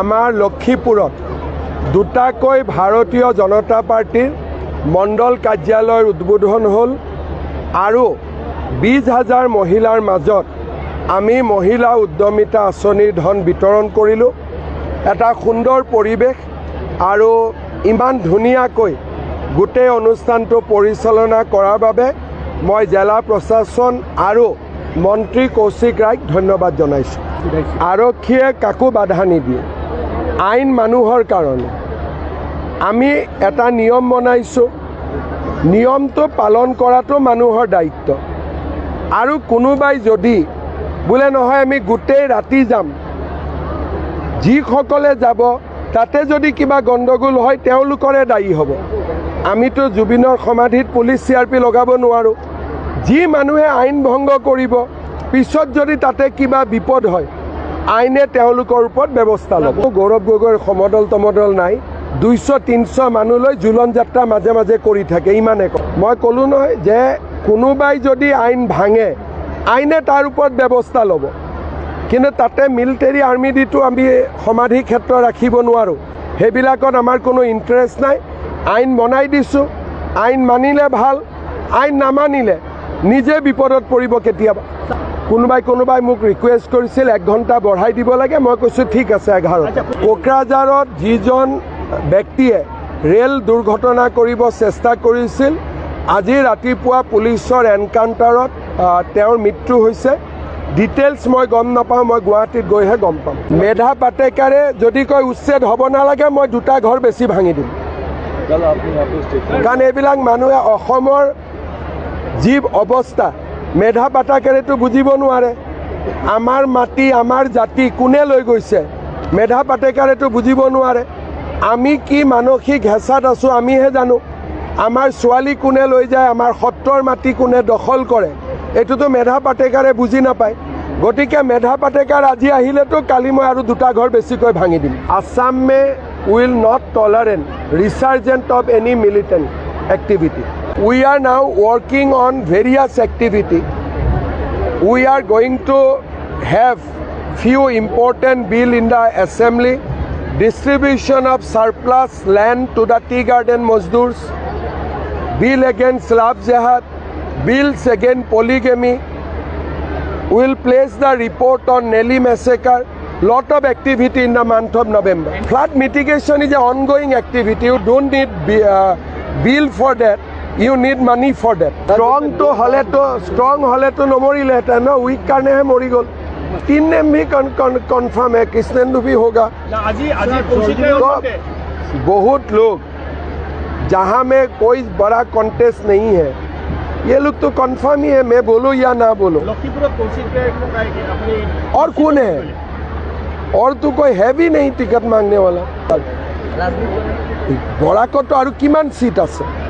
আমাৰ লক্ষীপুৰত দুটাকৈ ভাৰতীয় জনতা পাৰ্টীৰ মণ্ডল কাৰ্যালয়ৰ উদ্বোধন হ'ল আৰু বিছ হাজাৰ মহিলাৰ মাজত আমি মহিলা উদ্যমিতা আঁচনিৰ ধন বিতৰণ কৰিলোঁ। এটা সুন্দৰ পৰিৱেশ আৰু ইমান ধুনীয়াকৈ গোটেই অনুষ্ঠানটো পৰিচালনা কৰাৰ বাবে মই জিলা প্ৰশাসন আৰু মন্ত্ৰী কৌশিক ৰায়ক ধন্যবাদ জনাইছোঁ। আৰক্ষীয়ে কাকো বাধা নিদিয়ে। আইন মানুহৰ কাৰণে। আমি এটা নিয়ম বনাইছোঁ। নিয়মটো পালন কৰাটো মানুহৰ দায়িত্ব। আৰু কোনোবাই যদি বোলে নহয় আমি গোটেই ৰাতি যাম। যিসকলে যাব তাতে যদি কিবা গণ্ডগোল হয় তেওঁলোকৰে দায়ী হ'ব। আমিতো জুবিনৰ সমাধিত পুলিচ চি আৰ পি লগাব নোৱাৰোঁ। যি মানুহে আইন ভংগ কৰিব পিছত যদি তাতে কিবা বিপদ হয় আইনে তেওঁলোকৰ ওপৰত ব্যৱস্থা ল'ব। গৌৰৱ গগৈৰ সমদল তমদল নাই। দুইশ তিনিশ মানুহলৈ জোলন যাত্ৰা মাজে মাজে কৰি থাকে ইমানে কওঁ মই ক'লোঁ নহয় যে কোনোবাই যদি আইন ভাঙে আইনে তাৰ ওপৰত ব্যৱস্থা ল'ব। কিন্তু তাতে মিলিটেৰী আৰ্মি দিটো আমি সমাধি ক্ষেত্ৰ ৰাখিব নোৱাৰোঁ। সেইবিলাকত আমাৰ কোনো ইণ্টাৰেষ্ট নাই। আইন বনাই দিছোঁ। আইন মানিলে ভাল। আইন নামানিলে নিজে বিপদত পৰিব কেতিয়াবা। কোনোবাই কোনোবাই মোক ৰিকুৱেষ্ট কৰিছিল এক ঘণ্টা বঢ়াই দিব লাগে। মই কৈছোঁ ঠিক আছে এঘাৰ। কোকৰাঝাৰত যিজন ব্যক্তিয়ে ৰেল দুৰ্ঘটনা কৰিব চেষ্টা কৰিছিল আজি ৰাতিপুৱা পুলিচৰ এনকাউণ্টাৰত তেওঁৰ মৃত্যু হৈছে। ডিটেইলছ মই গম নাপাওঁ মই গুৱাহাটীত গৈহে গম পাম। মেধা পাটেকাৰে যদি কয় উচ্ছেদ হ'ব নালাগে মই দুটা ঘৰ বেছি ভাঙি দিম। কাৰণ এইবিলাক মানুহে অসমৰ যি অৱস্থা মেধা পাটাকেৰেতো বুজিব নোৱাৰে। আমাৰ মাটি আমাৰ জাতি কোনে লৈ গৈছে? মেধা পাটেকাৰেতো বুজিব নোৱাৰে। আমি কি মানসিক হেঁচাত আছোঁ আমিহে জানো। আমাৰ ছোৱালী কোনে লৈ যায় আমাৰ সত্ৰৰ মাটি কোনে দখল কৰে? এইটোতো মেধা পাটেকাৰে বুজি নাপায়। গতিকে মেধা পাটেকাৰ আজি আহিলেতো কালি মই আৰু দুটা ঘৰ বেছিকৈ ভাঙি দিম। Assam will not tolerant resurgent of any militant activity. We are now working on various activity. We are going to have few important bill in the assembly. Distribution of surplus land to the tea garden Mozdurs. Bill against love jihad. Bills against polygamy. We'll place the report on Nelly massacre. Lot of activity in the month of November. Flood mitigation is an ongoing activity. You don't need bi- uh, bill for that. You need money for that. Strong to হলেতো strong হলেতো নমৰিলেহেঁতেন ন week কাৰণেহে মৰি গ'ল तीन name भी confirm है कृष्णेंदु भी होगा আজি আজি কৌশিক রায় तो বলতে बहुत लोग जहाँ में कोई बड़ा कॉन्टेस्ट नहीं है ये लोग तो कन्फर्म ही है मैं बोलूँ या ना बोलूँ লক্ষীপুৰত কৌশিক ৰায় আপুনি और कौन है और तो कोई है भी नहीं टिकट मांगने वाला বৰাকতো আৰু কিমান চিট আছে